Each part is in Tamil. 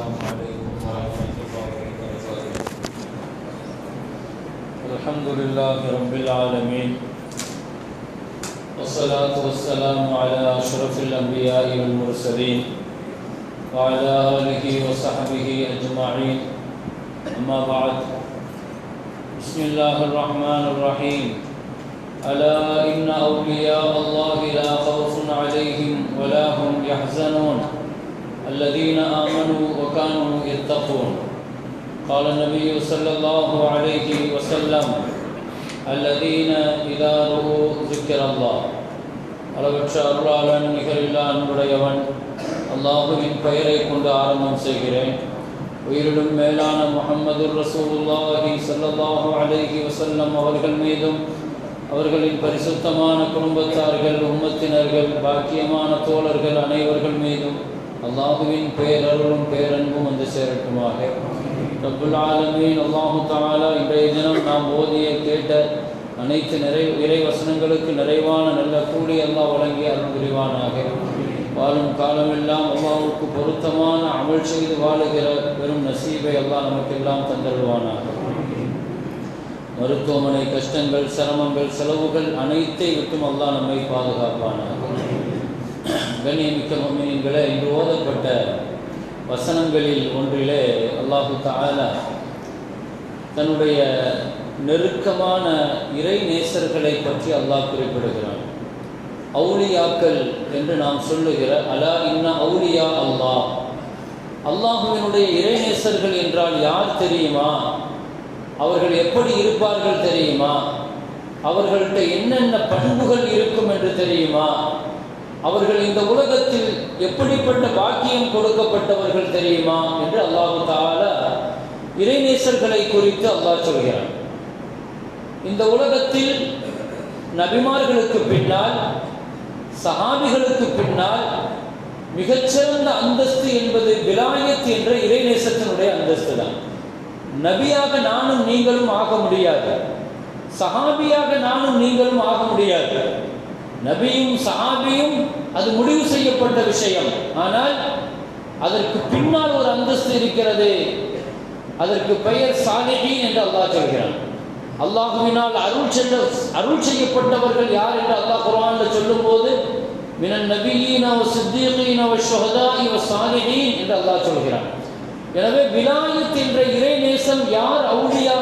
السلام عليكم ورحمة الله وبركاته الحمد لله رب العالمين والصلاة والسلام على أشرف الأنبياء والمرسلين وعلى آله وصحبه أجمعين أما بعد بسم الله الرحمن الرحيم ألا إن أولياء الله لا خوف عليهم ولا هم يحزنون الذين آمنوا وكانوا يتقون قال النبي صلى الله عليه وسلم الذين إذا رؤوا ذكر الله அளவற்ற அருளாளன் நிகரில்லா அன்புடையவன் அல்லாஹுவின் பெயரை கொண்டு ஆரம்பம் செய்கிறேன் உயிரிலும் மேலான முஹம்மது ரசூலுல்லாஹி ஸல்லல்லாஹு அலைஹி வஸல்லம் அவர்கள் மீதும் அவர்களின் பரிசுத்தமான குடும்பத்தார்கள் உம்மத்தினர்கள் பாக்கியமான தோழர்கள் அனைவர்கள் மீதும் அல்லாஹுவின் பேரருளும் பேரன்பும் வந்து சேரட்டுமாக. ரபுல் ஆலமீன். அல்லாஹு தாலா இன்றைய தினம் நாம் ஓதிய கேட்ட அனைத்து நிறை இறை வசனங்களுக்கு நிறைவான நல்ல கூலி அல்லாஹ் வழங்கி அருள் புரிவானாக. வாழும் காலமெல்லாம் அல்லாவுக்கு பொருத்தமான அமல் செய்து வாழுகிற பெரும் நசீபை அல்லாஹ் நமக்கெல்லாம் தந்தருவானாக மருத்துவமனை கஷ்டங்கள் சிரமங்கள் செலவுகள் அனைத்தை விட்டும் அல்லாஹ் நம்மை பாதுகாப்பானாக. கண்ணியமிக்க மம்மியன்களே இன்று ஓதப்பட்ட வசனங்களில் ஒன்றிலே அல்லாஹு தாலா தன்னுடைய நெருக்கமான இறை நேசர்களை பற்றி அல்லாஹ் குறிப்பிடுகிறான். அவுலியாக்கள் என்று நாம் சொல்லுகிற அலா இன்ன அவுலியா அல்லாஹ். அல்லாஹுவினுடைய இறைநேசர்கள் என்றால் யார் தெரியுமா? அவர்கள் எப்படி இருப்பார்கள் தெரியுமா? அவர்கள்ட்ட என்னென்ன பண்புகள் இருக்கும் என்று தெரியுமா? அவர்கள் இந்த உலகத்தில் எப்படிப்பட்ட பாக்கியம் கொடுக்கப்பட்டவர்கள் தெரியுமா என்று அல்லாஹு தால இறைநேசர்களை குறித்து அல்லாஹ் சொல்கிறார் இந்த உலகத்தில் நபிமார்களுக்கு பின்னால் சஹாபிகளுக்கு பின்னால் மிகச்சிறந்த அந்தஸ்து என்பது விலாயத் என்ற இறைநேசத்தினுடைய அந்தஸ்து தான். நபியாக நானும் நீங்களும் ஆக முடியாது. சஹாபியாக நானும் நீங்களும் ஆக முடியாது. நபியும் சஹாபியும் அது முடிவு செய்யப்பட்ட விஷயம். ஆனால் அதற்கு பின்னால் ஒரு அந்தஸ்து இருக்கிறது. அதற்கு பெயர் சாலிஹி என்று அல்லாஹ் சொல்கிறான். அல்லாஹுவினால் அருள் செல்ல அருள் செய்யப்பட்டவர்கள் யார் என்று அல்லாஹ் குரான்ல சொல்லும்போது மினன் நபியீன அவ சித்தியின் வ ஷுஹதாஇ வ சாலிஹீன் என்று அல்லாஹ் சொல்கிறான். எனவே விலாயத் என்ற இறைநேசம் யார் அவுலியா?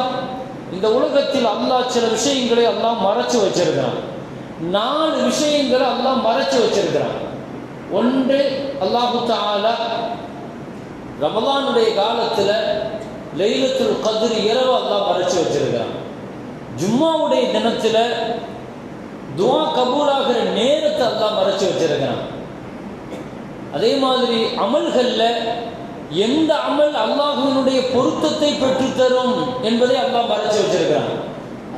இந்த உலகத்தில் அல்லாஹ் சில விஷயங்களை அல்லாஹ் மறைச்சு வச்சிருக்கிறான். நாலு விஷயங்களை அல்லாஹ் மறைச்சு வச்சிருக்கிறான். ஒன்று அல்லாஹு தாலா ரமலானுடைய காலத்தில் லைலத்துல் கதிர் இரவு அல்லாஹ் மறைச்சு வச்சிருக்கிறான். ஜும்மாவுடைய தினத்தில் துவா கபூலாகிற நேரத்தை அல்லாஹ் மறைச்சு வச்சிருக்கிறான். அதே மாதிரி அமல்களில் எந்த அமல் அல்லாஹுவினுடைய பொருத்தத்தை பெற்றுத்தரும் என்பதை அல்லாஹ் மறைச்சு வச்சிருக்கிறான்.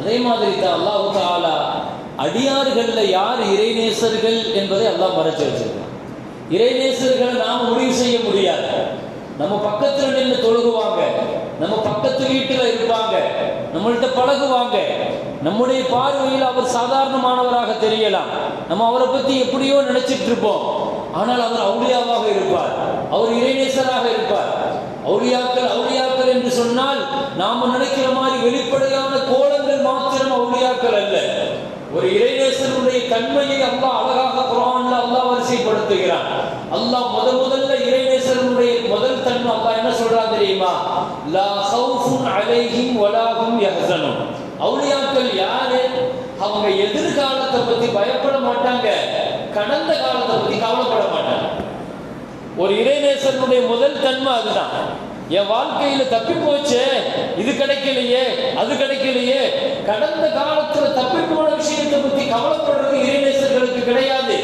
அதே மாதிரி தான் அல்லாஹு தாலா அடியார்களில் யார் இறைநேசர்கள் என்பதை எல்லாம் மறைச்சு வச்சிருக்கான். இறைநேசர்களை நாம் முடிவு செய்ய முடியாது. நம்ம பக்கத்தில் நின்று தொழுகுவாங்க. நம்ம பக்கத்து வீட்டில் இருப்பாங்க. நம்மள்கிட்ட பழகுவாங்க. நம்முடைய பார்வையில் அவர் சாதாரணமானவராக தெரியலாம். நம்ம அவரை பற்றி எப்படியோ நினைச்சிட்டு இருப்போம். ஆனால் அவர் அவுளியாவாக இருப்பார். அவர் இறைநேசராக இருப்பார். அவுளியாக்கள் அவுளியாக்கள் என்று சொன்னால் நாம நினைக்கிற மாதிரி வெளிப்படையான கோலங்கள் மாத்திரம் அவுளியாக்கள் அல்ல. ஒரு இறைநேசனுடைய தன்மையை அல்லாஹ் அழகாக குரான்ல அல்லாஹ் வரிசைப்படுத்துகிறான். அல்லாஹ் முத முதல்ல இறைநேசனுடைய முதல் தன்மை அல்லாஹ் என்ன சொல்றான் தெரியுமா? லா ஹவுஃபுன் அலைஹிம் வலாஹும் யஹ்சனுன். அவுலியாக்கள் யாரு? அவங்க எதிர்காலத்தை பத்தி பயப்பட மாட்டாங்க. கடந்த காலத்தை பத்தி கவலைப்பட மாட்டாங்க. ஒரு இறைநேசனுடைய முதல் தன்மை அதுதான். என் வாழ்க்கையில தப்பி போச்சு இது கிடைக்கலையே அது கிடைக்கலையே. கடந்த காலத்துல தப்பி போன விஷயத்தை பத்தி கவலைப்படுறது இறைநேசர்களுக்கு கிடையாது.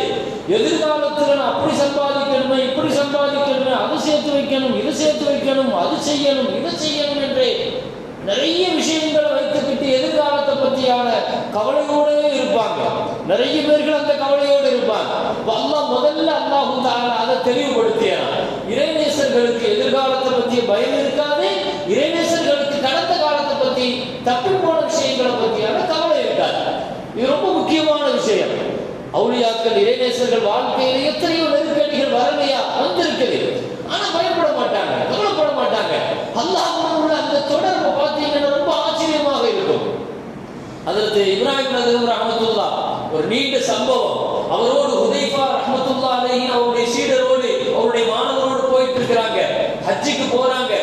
எதிர்காலத்துல நான் அப்படி சம்பாதிக்கணுமே இப்படி சம்பாதிக்கணுமே அது சேர்த்து வைக்கணும் இது சேர்த்து வைக்கணும் அது செய்யணும் இது செய்யணும் என்று நிறைய விஷயங்களை வைத்துக்கிட்டு எதிர்காலத்தை பற்றியான கவலையோடவே இருப்பாங்க. நிறைய பேர்கள் அந்த கவலையோடு இருப்பாங்க. அல்லாஹ் முதல்ல அல்லாஹு அதை தெளிவுபடுத்தியான் பயம் இருக்காது இறைநேசர்களுக்கு கடந்த காலத்தை பத்தி தப்பி போன விஷயங்களை பத்தியான கவலை இருக்காது. இது ரொம்ப முக்கியமான விஷயம். அவுளியாக்கள் இறைநேசர்கள் வாழ்க்கையில் எத்தனையோ நெருக்கடிகள் வரலையா வந்திருக்குது ஆனா பயப்பட மாட்டாங்க கவலைப்பட மாட்டாங்க. அல்லாஹ் அந்த தொடர்பு பார்த்தீங்கன்னா ரொம்ப ஆச்சரியமாக இருக்கும். அதற்கு இப்ராஹிம் நகரம் ரஹமத்துல்லா ஒரு நீண்ட சம்பவம். அவரோடு ஹுதைஃபா ரஹமத்துல்லா அலஹி அவருடைய சீடரோடு அவருடைய மாணவரோடு போயிட்டு இருக்கிறாங்க. ஹஜ்ஜிக்கு போறாங்க.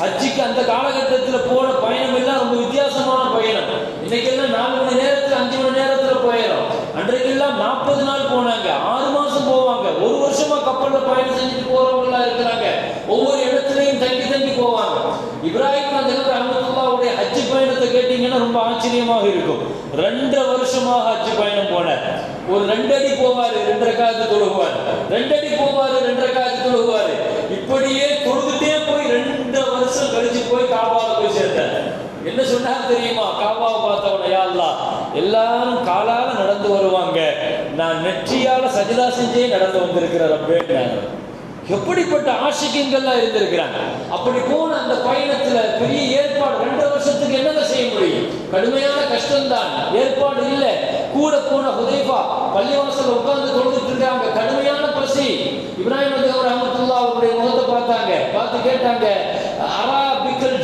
ஹஜ்ஜிக்கு அந்த காலகட்டத்துல போன பயணம் எல்லாம் ரொம்ப வித்தியாசமான பயணம். இன்னைக்கெல்லாம் நாலு மணி நேரத்துல அஞ்சு மணி நேரத்துல போயிடும் அன்றைக்கெல்லாம் நாற்பது நாள் போனாங்க. ஆறு மாசம் போவாங்க. ஒரு வருஷமா கப்பல்ல பயணம் செஞ்சுட்டு போறவங்க எல்லாம் இருக்கிறாங்க. ஒவ்வொரு இடத்துலயும் தங்கி தங்கி போவாங்க. இப்ராஹிம் நதர் ரஹமத்துல்லாவுடைய ஹஜ் பயணத்தை கேட்டீங்கன்னா ரொம்ப ஆச்சரியமாக இருக்கும். ரெண்டரை வருஷமாக ஹஜ் பயணம் போனார். ஒரு ரெண்டு போவாரு ரெண்டரை காலத்து தொழுகுவார் ரெண்டு போவாரு ரெண்டு காலத்து தொழுகுவாரு இப்படியே தொழுதுட்டே போய் ரெண்டு வருஷம் கழிச்சு போய் காபால போய் சேர்ந்தார் என்ன சொன்னார் தெரியுமா? காபாவை பார்த்தவன யா எல்லாரும் காலால நடந்து வருவாங்க. நான் நெற்றியால சஜிதா செஞ்சே நடந்து வந்திருக்கிற ரப்பேன்னாரு எப்படிப்பட்ட ஆஷிக்கங்கள்லாம் இருந்திருக்கிறாங்க. அப்படி போன அந்த பயணத்துல பெரிய ஏற்பாடு ரெண்டு வருஷத்துக்கு என்னங்க செய்ய முடியும்? கடுமையான கஷ்டம்தான். ஏற்பாடு இல்லை. கூட போன ஹுதைஃபா பள்ளிவாசல் உட்கார்ந்து கொடுத்துட்டு இருக்காங்க. கடுமையான பசி இப்ராஹிம் நபி அவர் அஹமத்துல்லா அவருடைய முகத்தை பார்த்தாங்க. பார்த்து கேட்டாங்க அரா பிக்கல்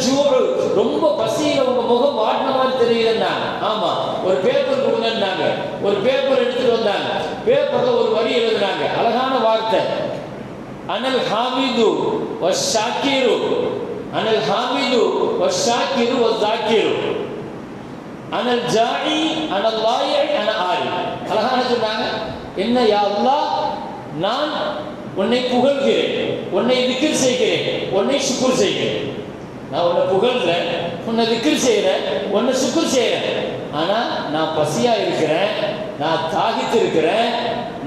ரொம்ப பசியில உங்க முகம் வாட்டின மாதிரி தெரியுதுன்னா ஆமா ஒரு பேப்பர் கொடுங்கன்னாங்க. ஒரு பேப்பர் எடுத்துட்டு வந்தாங்க. பேப்பர்ல ஒரு வரி எழுதுனாங்க. அழகான வார்த்தை. அனல் ஹாமிது வஷாக்கிரு அனல் ஹாமிது வஷாக்கிரு வஸாக்கிரு அனல் ஜாடி அனல் லாயி அன ஆரி. அழகான சொன்னாங்க. என்ன யா நான் உன்னை புகழ்கிறேன். உன்னை விக்கிர் செய்கிறேன். உன்னை சுக்குர் செய்கிறேன். நான் உன்னை புகழ்கிறேன் உன்னை திக்ர் செய்கிறேன் உன்னை சுக்குர் செய்கிறேன் ஆனால் நான் பசியாக இருக்கிறேன் நான் தாகித்து இருக்கிறேன்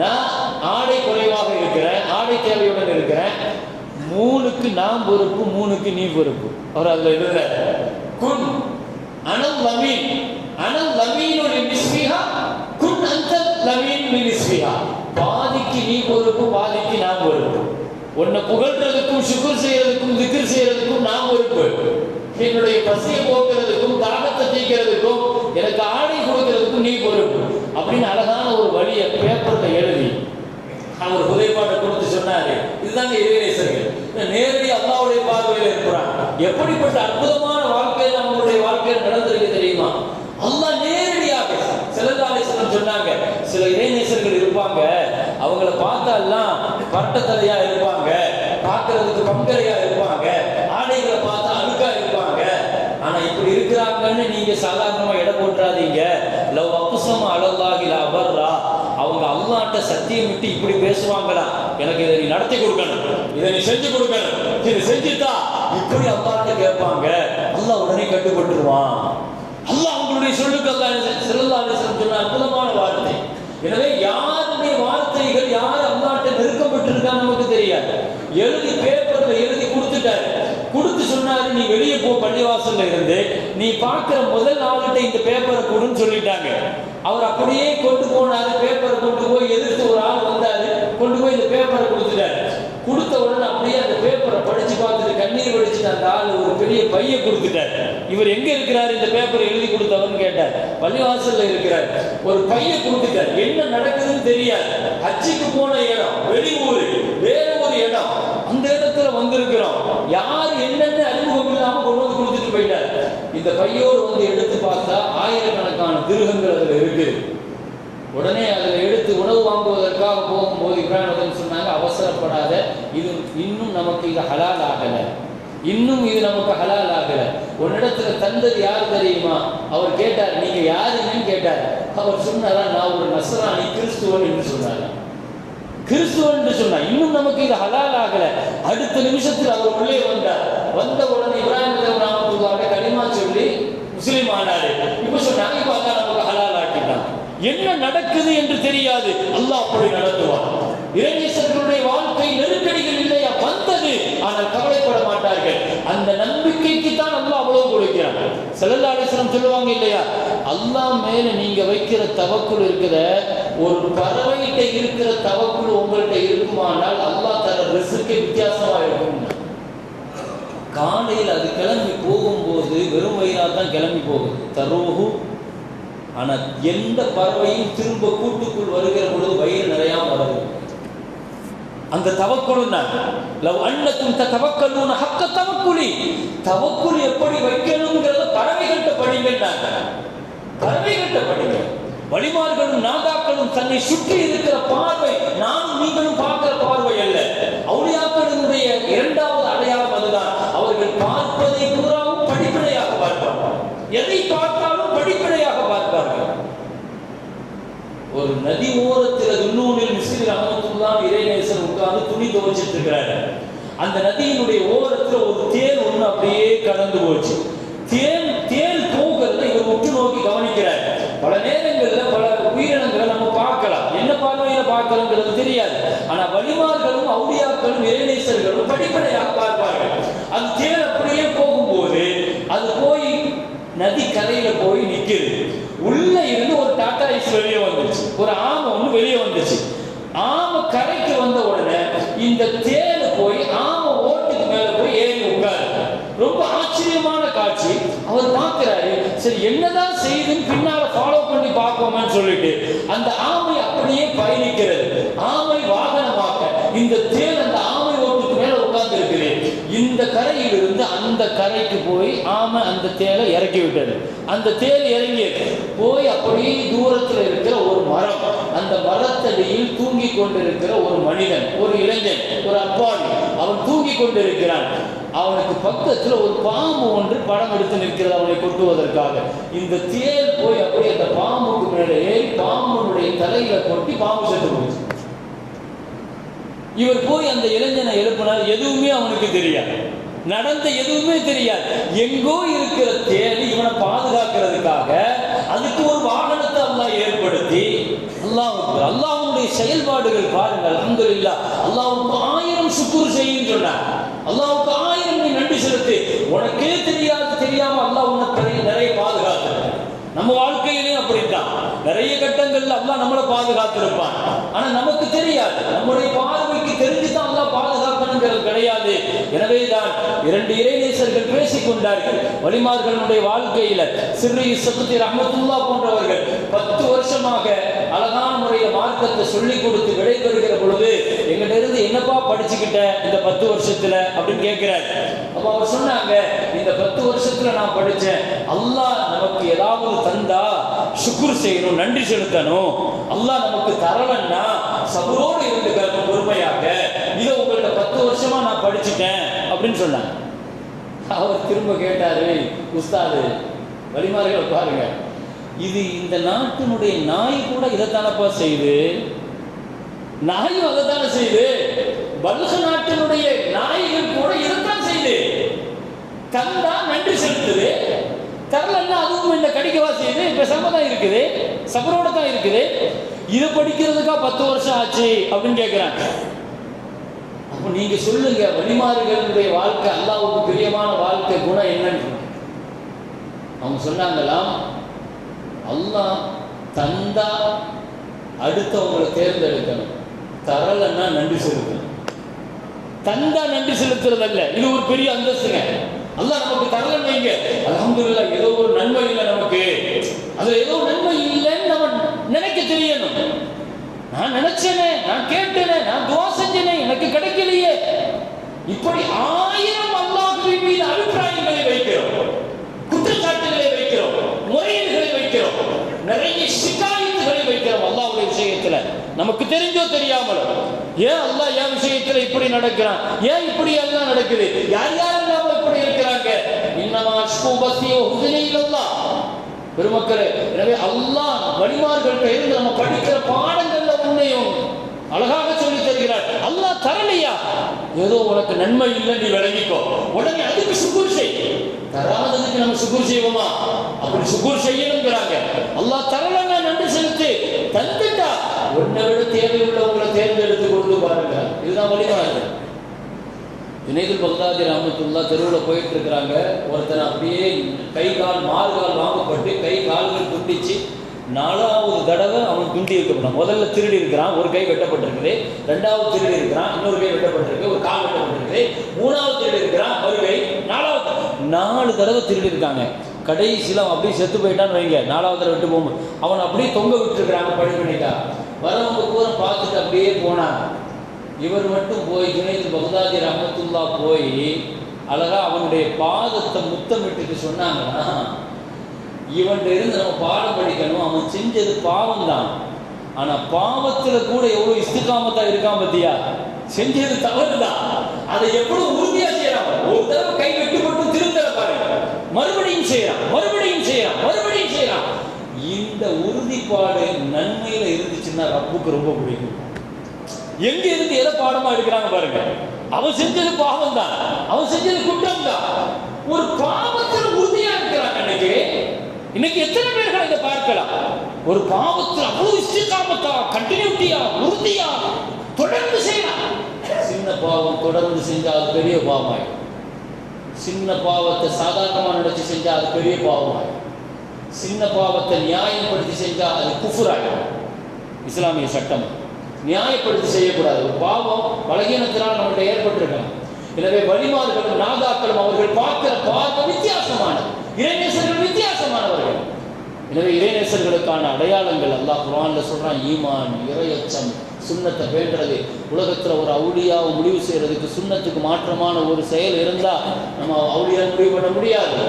நான் ஆடை குறைவாக இருக்கிறேன் ஆடை தேவையுடன் இருக்கிறேன். மூணுக்கு நான் பொறுப்பு மூணுக்கு நீ பொறுப்பு. அவர் அதில் எழுதுற குன் அனல் லமீன் அனல் லமீனுடைய நிஸ்பிஹா குன் அந்த லமீன் நிஸ்பிஹா பாதிக்கு நீ பொறுப்பு பாதிக்கு நான் பொறுப்பு. உன்னை புகழ்றதுக்கும் சுகர் செய்யறதுக்கும் திக்ர் செய்யறதுக்கும் நான் பொறுப்பு என்னுடைய பசியை போக்குறதுக்கும் தாகத்தை தீக்கிறதுக்கும் எனக்கு ஆடை கொடுக்கறதுக்கும் நீ பொறுப்பு. அப்படின்னு அழகான ஒரு வழியை பேப்பர்ல எழுதி அவர் உதயப்பாட்டை கொடுத்து சொன்னாரு. இதுதாங்க இறைநேசர்கள் நேரடி அல்லாவுடைய பார்வையில் இருக்கிறான் எப்படிப்பட்ட அற்புதமான வாழ்க்கையில் நம்மளுடைய வாழ்க்கையில் நடந்திருக்கு தெரியுமா? அல்லாஹ் நேரடியாக சிலதாலேசனம் சொன்னாங்க சில இறைநேசர்கள் இருப்பாங்க அவங்கள பார்த்தாலாம் பட்டத்தலையா இருப்பாங்க. பார்க்கறதுக்கு பங்கரையா இருப்பாங்க. ஆடைகளை பார்த்தா அழுக்கா இருப்பாங்க. ஆனா இப்படி இருக்கிறாங்கன்னு நீங்க சாதாரணமா இடம் போட்டுறாதீங்க லவ் அப்புசம அழகாகில அபர்ரா அவங்க அல்லாட்ட சத்தியம் விட்டு இப்படி பேசுவாங்களா? எனக்கு இதை நீ நடத்தி கொடுக்கணும். இதை நீ செஞ்சு கொடுக்கணும். இதை செஞ்சுட்டா இப்படி அல்லாட்ட கேட்பாங்க. அல்லா உடனே கட்டுப்பட்டுருவான். அல்லாஹ் அவங்களுடைய சொல்லுக்கு அல்லா சிறந்தாலே சொன்ன அற்புதமான வார்த்தை. எனவே யாருடைய வார்த்தைகள் யார் அல்லாட்ட நெருக்கப்பட்டிருக்கான்னு நமக்கு தெரியாது. எழுதி பேப்பர்ல எழுதி கொடுத்துட்டாரு. கொடுத்து சொன்னாரு நீ வெளியே போ பள்ளிவாசல்ல இருந்து. நீ பார்க்கிற முதல் ஆளுகிட்ட இந்த பேப்பரை கொடுன்னு சொல்லிட்டாங்க. அவர் அப்படியே கொண்டு போனாரு. பேப்பரை கொண்டு போய் எதிர்த்து ஒரு ஆள் வந்தாரு. கொண்டு போய் இந்த பேப்பரை கொடுத்துட்டாரு. கொடுத்த உடனே அப்படியே அந்த பேப்பரை படிச்சு பார்த்துட்டு கண்ணீர் வடிச்சுட்டு அந்த ஆள் ஒரு பெரிய பைய கொடுத்துட்டாரு. இவர் எங்க இருக்கிறாரு இந்த பேப்பரை கொடுத்தவன் கேட்டார். பள்ளிவாசல்ல இருக்கிறார். ஒரு பைய கொடுத்துட்டார். என்ன நடக்குதுன்னு தெரியாது. ஹஜ்ஜுக்கு போன இடம் வெளியூர் வேற ஒரு இடம். அந்த இடத்துல வந்திருக்கிறோம். யார் என்னென்ன அறிமுகம் இல்லாம கொண்டு வந்து கொடுத்துட்டு போயிட்டார். இந்த பையோடு வந்து எடுத்து பார்த்தா ஆயிரக்கணக்கான திருகங்கள் அதுல இருக்கு. உடனே அதில் எடுத்து உணவு வாங்குவதற்காக போகும்போது இப்ராஹிம் சொன்னாங்க அவசரப்படாத இது இன்னும் நமக்கு இது ஹலால் ஆகல. இன்னும் இது நமக்கு ஹலால் ஆகல. உன்னிடத்துல தந்தது யார் தெரியுமா? அவர் கேட்டார் நீங்க யாருன்னு கேட்டார். அவர் சொன்னாரா நான் ஒரு நசராணி கிறிஸ்துவன் என்று சொன்னார். கிறிஸ்துவன் என்று சொன்னார். இன்னும் நமக்கு இது ஹலால் ஆகல. அடுத்த நிமிஷத்தில் அவர் உள்ளே வந்தார். வந்த உடனே இப்ராஹிம் ராமத்துல்லாவை கனிமா சொல்லி முஸ்லீம் ஆனாரு. இப்ப சொன்னாங்க இப்ப அல்லா நமக்கு ஹலால் ஆக்கிட்டான். என்ன நடக்குது என்று தெரியாது. அல்லாஹ் அப்படி நடத்துவான். இளைஞர்களுடைய வாழ்க்கை நெருக்கடிகள் இல்லையா? வந்தது. ஆனால் கவலைப்பட மாட்டார்கள். அந்த நம்பிக்கைக்கு தான் செல்லல்லாடேஸ்வரம் சொல்லுவாங்க இல்லையா? அல்லாஹ் மேல நீங்க வைக்கிற தவக்குள் இருக்கிற ஒரு பறவைகிட்ட இருக்கிற தவக்குள் உங்கள்கிட்ட இருக்குமானால் அல்லாஹ் தர ரிசுக்கு வித்தியாசமா இருக்கும் காலையில் அது கிளம்பி போகும்போது வெறும் வயிறால் தான் கிளம்பி போகுது. தரோகு ஆனால் எந்த பறவையும் திரும்ப கூட்டுக்குள் வருகிற பொழுது வயிறு நிறையா வருது. அந்த தவக்குழுன்னா லவ் அன்னக்கும் தவக்கல்லுன ஹக்க தவக்குழி தவக்குழி எப்படி வைக்கணுங்கிறத பறவைகள்கிட்ட படிங்கன்னாங்க பறவைகள்கிட்ட படிங்க வழிமார்களும் நாதாக்களும் தன்னை சுற்றி இருக்கிற பார்வை நானும் நீங்களும் பார்க்கிற பார்வை அல்ல. அவுளியாக்களினுடைய இரண்டாவது அடையாளம் அதுதான். அவர்கள் பார்ப்பதை பூராவும் படிப்படையாக பார்ப்பார்கள். எதை பார்த்தாலும் படிப்படையாக பார்ப்பார்கள். ஒரு நதி ஓரத்தில் துன்னூனில் மிஸ்ரி ரஹமத்துல்லா இறைநேசர் உட்கார்ந்து துணி துவச்சிட்டு இருக்கிறாரு. அந்த நதியினுடைய ஓரத்தில் ஒரு தேன் ஒன்று அப்படியே கடந்து போச்சு. தேன் பார்வையில தெரியாது. ஆனா வழிமார்களும் அவுடியாக்களும் இறைநேசர்களும் படிப்படையாக பார்ப்பார்கள் அது தேர் அப்படியே போகும்போது அது போய் நதி கரையில போய் நிக்குது. உள்ள இருந்து ஒரு டாட்டா ஐஸ் வெளியே வந்துச்சு. ஒரு ஆமை ஒண்ணு வெளியே வந்துச்சு. ஆமை கரைக்கு வந்த உடனே இந்த தேர் போய் ஆமை ஓட்டுக்கு மேல போய் ஏறி உட்காரு. ரொம்ப ஆச்சரியமான காட்சி. அவர் பார்க்கிறாரு சரி என்னதான் செய்துன்னு பின்னால ஃபாலோ பண்ணி சொல்லிட்டு அந்த ஆமை அப்படியே பயணிக்கிறது. ஆமை வாகனமாக இந்த தேர் அந்த ஆமை ஓட்டுக்கு மேல உட்கார்ந்து இருக்குது இந்த கரையிலிருந்து அந்த கரைக்கு போய் ஆமை அந்த தேரை இறக்கி விட்டது அந்த தேர் இறங்கி போய் அப்படியே தூரத்தில் இருக்கிற ஒரு மரம் அந்த மரத்தடியில் தூங்கி கொண்டிருக்கிற ஒரு மனிதன் ஒரு இளைஞன் ஒரு அப்பாவி அவன் தூங்கி கொண்டிருக்கிறான். அவனுக்கு பக்கத்துல ஒரு பாம்பு ஒன்று படம் எடுத்து நிற்கிறது அவனை கொட்டுவதற்காக. இந்த தேர் போய் அப்படியே அந்த பாம்புக்கு மேலே ஏறி பாம்புடைய தலையில கொட்டி பாம்பு செத்து போச்சு. இவர் போய் அந்த இளைஞனை எழுப்பினார் எதுவுமே அவனுக்கு தெரியாது. நடந்த எதுவுமே தெரியாது. எங்கோ இருக்கிற தேடி இவனை பாதுகாக்கிறதுக்காக அதுக்கு ஒரு வாகனத்தை அல்லாஹ் ஏற்படுத்தி அல்லாவுக்கு அல்லாவுடைய செயல்பாடுகள் பாருங்கள் அல்ஹம்துலில்லாஹ். அல்லாவுக்கு ஆயிரம் சுக்குர் செய்யும் சொன்னார். அல்லாஹ்வுக்கு ஆயிரம் நீ நன்றி செலுத்து உனக்கே தெரியாது தெரியாம அல்லாஹ் உன்னை நிறைய- பாதுகாத்து நம்ம வாழ்க்கையிலையும் அப்படித்தான். நிறைய கட்டங்கள்ல அல்லாஹ் நம்மளை பாதுகாத்திருப்பான். ஆனா நமக்கு தெரியாது. நம்முடைய பார்வைக்கு தெரிஞ்சுதான் அல்லாஹ் பாதுகாக்கணுங்கிறது கிடையாது. எனவே தான் இரண்டு இறைநேசர்கள் பேசிக் கொண்டார்கள் வழிமார்களுடைய வாழ்க்கையில சிறு சத்துத்தி ரஹமத்துல்லா போன்றவர்கள் பத்து வருஷமாக அழகான முறையில மார்க்கத்தை சொல்லி கொடுத்து விடைபெறுகிற பொழுது எங்கிட்ட இருந்து என்னப்பா படிச்சுக்கிட்ட இந்த பத்து வருஷத்துல? அப்படின்னு கேட்கிறார். அப்ப அவர் சொன்னாங்க இந்த பத்து வருஷத்துல நான் படிச்சேன். அல்லாஹ் நமக்கு ஏதாவது தந்தா சுக்குர் செய்யணும் நன்றி செலுத்தணும். அல்லாஹ் நமக்கு தரலன்னா சபரோடு இருந்துக்கிறணும் பொறுமையாக இதை உங்கள்கிட்ட பத்து வருஷமா நான் படிச்சுட்டேன் அப்படின்னு சொன்னாங்க. அவர் திரும்ப கேட்டாரு உஸ்தாது வழிமார்கள் பாருங்க. இது இந்த நாட்டினுடைய நாய் கூட இதைத்தானப்பா செய்யுது? நாயும் அதைத்தானே செய்யுது? பல்க நாட்டினுடைய நாய்கள் கூட இதைத்தான் தந்தா நன்றி செலுத்துது. தரலன்னா அதுவும் என்ன கடிக்கவா செய்யுது பேசாம தான் இருக்குது. சபரோட தான் இருக்குது. இது படிக்கிறதுக்கா பத்து வருஷம் ஆச்சு அப்படின்னு கேட்குறாங்க அப்போ நீங்க சொல்லுங்க வழிமாறுகளுடைய வாழ்க்கை அல்லாவுக்கு பிரியமான வாழ்க்கை குணம் என்னன்னு அவங்க சொன்னாங்களாம் அல்லாஹ் தந்தா அடுத்தவங்களை தேர்ந்தெடுக்கணும். தரலன்னா நன்றி செலுத்தணும். தந்தா நன்றி செலுத்துறதல்ல. இது ஒரு பெரிய அந்தஸ்துங்க. அல்லாஹ் நமக்கு தரலன்னு வைங்க. அல்ஹம்துலில்லாஹ் ஏதோ ஒரு நன்மை இல்லை நமக்கு. அது ஏதோ நன்மை இல்லைன்னு நம்ம நினைக்க தெரியணும். நான் நினைச்சேனே நான் கேட்டேனே நான் துவா செஞ்சேனே எனக்கு கிடைக்கலையே. இப்படி ஆயிரம் அல்லாஹுவின் மீது அபிப்பிராயங்களை வைக்கிறோம். குற்றச்சாட்டுகளை வைக்கிறோம். முறையீடுகளை வைக்கிறோம். நிறைய சிக்காயத்துகளை வைக்கிறோம் அல்லாவுடைய விஷயத்துல. நமக்கு தெரிஞ்சோ தெரியாமலோ. ஏன் அல்லாஹ் என் விஷயத்துல இப்படி நடக்கிறான்? ஏன் இப்படி எல்லாம் நடக்குது? யார் யாரெல்லாம் இப்படி இருக்கிறாங்க இன்னமா அஷ்குபத்தி ஹுதுனி இல்லல்லாஹ் பெருமக்களே எனவே அல்லாஹ் வழிமார்கள்ட்ட இருந்து நம்ம படிக்கிற பாடங்கள்ல உன்னையும் அழகாக சொல்லி தருகிறார். அல்லாஹ் தரலையா? ஏதோ உனக்கு நன்மை இல்லை நீ விளங்கிக்கோ. உடனே அதுக்கு சுகூர் செய். தராததுக்கு நம்ம சுகூர் செய்வோமா? அப்படி சுக்குர் செய்யணுங்கிறாங்க. அல்லாஹ் தரலன்னா நன்றி செலுத்து. தந்துட்டா உன்னை விட தேவையுள்ளவங்களை தேர்ந்தெடுத்து கொண்டு பாருங்க. இதுதான் வழிமாறுகள் ஜுனைதுல் பக்தாதி ரஹமத்துல்லா தெருவில் போயிட்டு இருக்கிறாங்க ஒருத்தன் அப்படியே கை கால் மார்கால் வாங்கப்பட்டு கை கால்கள் துண்டிச்சு நாலாவது தடவை அவன் துண்டி இருக்கப்படான் முதல்ல திருடி இருக்கிறான் ஒரு கை வெட்டப்பட்டிருக்குது. ரெண்டாவது திருடி இருக்கிறான் இன்னொரு கை வெட்டப்பட்டிருக்கு ஒரு கால் வெட்டப்பட்டிருக்கு. மூணாவது திருடி இருக்கிறான் ஒரு கை நாலாவது நாலு தடவை திருடி இருக்காங்க. கடைசியில் அவன் அப்படியே செத்து போயிட்டான்னு வைங்க. நாலாவது தடவை விட்டு போகும்போது. அவன் அப்படியே தொங்க விட்டுருக்கிறாங்க படி பண்ணிட்டா. வரவங்க பூரா பார்த்துட்டு அப்படியே போனான். இவர் மட்டும் போய் ஜுனைது பகதாதி ரஹமத்துல்லா போய் அழகா அவனுடைய பாதத்தை முத்தமிட்டுட்டு சொன்னாங்கன்னா இவன்கிட்ட இருந்து நம்ம பாடம் படிக்கணும். அவன் செஞ்சது பாவம் தான் ஆனா பாவத்தில் கூட எவ்வளவு இஸ்திகாமத்தா இருக்கான் பத்தியா? செஞ்சது தவறு தான் அதை எவ்வளவு உறுதியா செய்யறான்? ஒரு தடவை கை வெட்டுப்பட்டு திருந்தல பாருங்க மறுபடியும் செய்யறான் மறுபடியும் செய்யறான் மறுபடியும் செய்யறான். இந்த உறுதிப்பாடு நன்மையில இருந்துச்சுன்னா ரப்புக்கு ரொம்ப பிடிக்கும். எங்க இருந்து எதை பாடமா எடுக்கிறாங்க பாருங்க. அவன் செஞ்சது பாவம் தான் அவன் செஞ்சது குற்றம் தான் ஒரு பாவத்தில் உறுதியா இருக்கிறாங்க இன்னைக்கு இன்னைக்கு எத்தனை பேர்கள் இதை பார்க்கலாம்? ஒரு பாவத்தில் அவ்வளவு இஷ்டிகாமத்தா கண்டினியூட்டியா உறுதியா தொடர்ந்து செய்யலாம். சின்ன பாவம் தொடர்ந்து செஞ்சா அது பெரிய பாவமாயிடும். சின்ன பாவத்தை சாதாரணமாக நினைச்சு செஞ்சா அது பெரிய பாவமாயிடும். சின்ன பாவத்தை நியாயப்படுத்தி செஞ்சா அது குஃபுராயிடும். இஸ்லாமிய சட்டம். நியாயப்படுத்தி செய்யக்கூடாது. ஒரு பாவம் பலகீனத்தினால் நம்மகிட்ட ஏற்பட்டிருக்கலாம் எனவே வழிமாறுகளும் நாதாக்களும் அவர்கள் பார்க்கிற பார்வை வித்தியாசமானது. இறைநேசர்கள் வித்தியாசமானவர்கள். எனவே இறைநேசர்களுக்கான அடையாளங்கள் அல்லாஹ் குரான்ல சொல்றான் ஈமான் இறையச்சம் சுண்ணத்தை வேண்டது உலகத்தில் ஒரு அவுளியாவை முடிவு செய்யறதுக்கு சுண்ணத்துக்கு மாற்றமான ஒரு செயல் இருந்தா நம்ம அவுளியா முடிவு பண்ண முடியாது.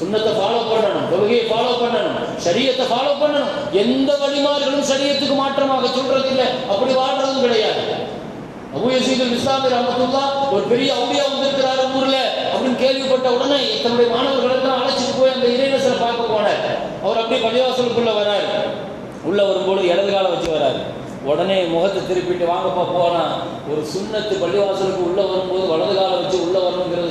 சுண்ணத்தை ஃபாலோ பண்ணணும் தொழுகையை ஃபாலோ பண்ணணும் சரியத்தை ஃபாலோ பண்ணணும். எந்த வழிமார்களும் சரியத்துக்கு மாற்றமாக சொல்றது இல்லை அப்படி வாழ்றதும் கிடையாது. அபுயசீதல் இஸ்லாமி ஒரு பெரிய அவுடியா வந்திருக்கிறாரு ஊர்ல அப்படின்னு கேள்விப்பட்ட உடனே தன்னுடைய மாணவர்களெல்லாம் அழைச்சிட்டு போய் அந்த இறைநேசரை பார்க்க போனார். அவர் அப்படியே பள்ளிவாசலுக்குள்ள வராரு. உள்ள வரும்போது இடது காலம் வச்சு வராரு. உடனே முகத்தை திருப்பிட்டு வாங்கப்பா போனா ஒரு சுண்ணத்து பள்ளிவாசலுக்கு உள்ள வரும்போது வலது காலை வச்சு உள்ள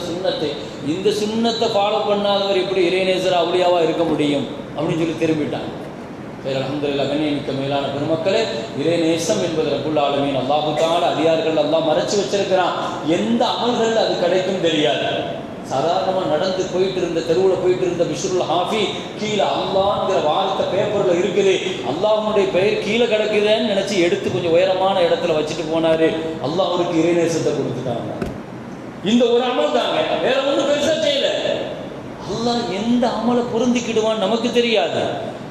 சுண்ணத்து இந்த சுண்ணத்தை ஃபாலோ பண்ணாதவர் எப்படி இறைநேசர் அவளியாவாக இருக்க முடியும்? அப்படின்னு சொல்லி திரும்பிட்டான். சரி அலமதுல்லா கண்ணியமிக்க மேலான பெருமக்களே இறை நேசம் என்பது ரபுல் ஆலமீன். அல்லாஹுக்கான அதிகாரிகள் எல்லாம் மறைச்சு வச்சிருக்கிறான். எந்த அமல்கள் அது கிடைக்கும் தெரியாது. சாதாரணமா நடந்து போயிட்டு இருந்த தெருவில் போயிட்டு இருந்த பிஷ்ருல் ஹாஃபி கீழே அல்லாங்கிற வார்த்தை பேப்பர்ல இருக்குது. அல்லாஹனுடைய பெயர் கீழே கிடக்குதுன்னு நினைச்சு எடுத்து கொஞ்சம் உயரமான இடத்துல வச்சுட்டு போனாரு. அல்லாஹ் அவருக்கு இறைநேசத்தை கொடுத்துட்டாங்க. இந்த ஒரு அமல் தாங்க. வேற ஒன்றும் பெருசா செய்யல. அல்லாஹ் எந்த அமலை பொருந்திக்கிடுவான்னு நமக்கு தெரியாது.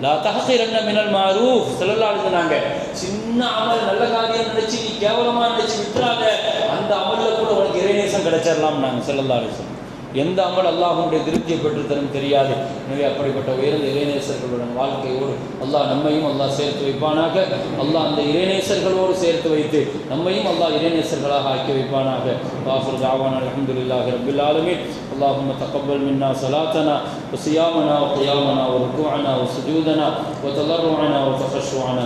லா தஹசிரன்ன மினல் மாரூஃப் ஸல்லல்லாஹு அலைஹி சின்ன அமல் நல்ல காரியம் நினைச்சு நீ கேவலமா நினைச்சு விட்டுறாங்க அந்த அமல்ல கூட உனக்கு இறைநேசம் கிடைச்சிடலாம் நாங்க ஸல்லல்லாஹு அலைஹி எந்த அமல் அல்லாஹ்வுடைய திருப்தியை பெற்றுத்தரும் தெரியாது எனவே அப்படிப்பட்ட உயர்ந்த இறைநேசர்களுடன் வாழ்க்கையோடு அல்லாஹ் நம்மையும் அல்லாஹ் சேர்த்து வைப்பானாக அல்லாஹ் அந்த இறைநேசர்களோடு சேர்த்து வைத்து நம்மையும் அல்லாஹ் இறைநேசர்களாக ஆக்கி வைப்பானாக வாஃபுர் ஜாவான் அல்ஹம்துலில்லாஹி ரப்பில் ஆலமீன் اللهم تقبل منا صلاتنا وصيامنا وقيامنا وركوعنا وسجودنا وتضرعنا وتخشعنا